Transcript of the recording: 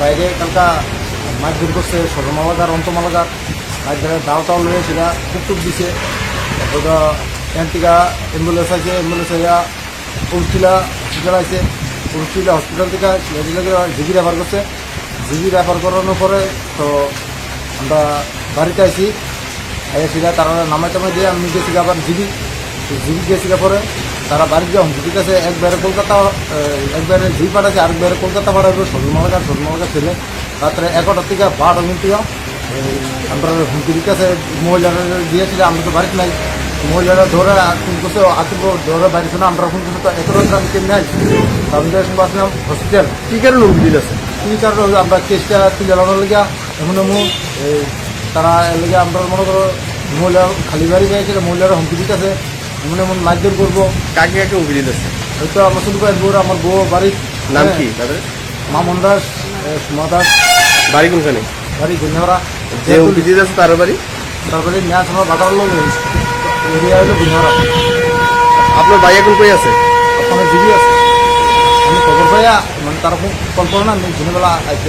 বাইরে কালকা মাছ দূর করছে সরমালাগার অন্তমালাগার। মাছ ধরে দাও টাও লয়ে সেটা টুক দিছে। তো এনটিকা, অ্যাম্বুলেন্স আছে অ্যাম্বুলেন্স আইয়া উলচিলা হসপিটাল আছে উলচিলা হসপিটাল থেকে সিরাজিলাকে জিবি রেফার করছে। জিবি রেফার করানোর পরে তো আমরা বাড়িতে আছি এসেছিলা তারা নামাই টামাই দিয়ে আমি গেছি আবার জিবি। জিবি গেছি পরে, তারা বাড়ি যাও ঠিক আছে একবারে কলকাতা একবারে জি পাঠাচ্ছে, আরেকবারে কলকাতা পাঠাবে সরুমালাকার সরুমালাকার ছেলে। রাত্রে এগারোটার থেকে বারোটা মিনিট আমরা হুমকির কাছে মহিলারা দিয়েছিল, আমরা তো বাড়িতে নাই। মহিলারা ধরে ফোন করছে আকিব ধরে বাড়ি শুনে, আমরা ফোন করছে, তো এত রাত্রে আমি কেমনি আছি আমাদের সঙ্গে আসলাম হসপিটাল, কি কারণে হুমকি দিতেছে? কি কারণে আমরা কেসটা তুলে লেগে এই, তারা এর লেগে আমরা মনে করো, মহিলা খালি বাড়ি গিয়েছিল, মহিলারা হুমকি দিতেছে। এমন এমন মারধর করব। কাকে কাকে হুমকি দিতেছে হয়তো আমার শুধু ভাই বউ আমার বউ বাড়ির নাম কি তাদের? মামন দাস সুমা দাস। বাড়ি কোনখানে? বাড়ি গুনিহারা যে হুমকি দিতেছে তার বাড়ি? তারপরে ম্যাচ আমার বাটার লোক এরিয়া হলো গুনিহারা আপনার ভাই এখন কই আছে? ওখানে দিদি আছে। আমি খবর পাইয়া মানে তারা কল্পনা আমি দিনেবেলা আইতে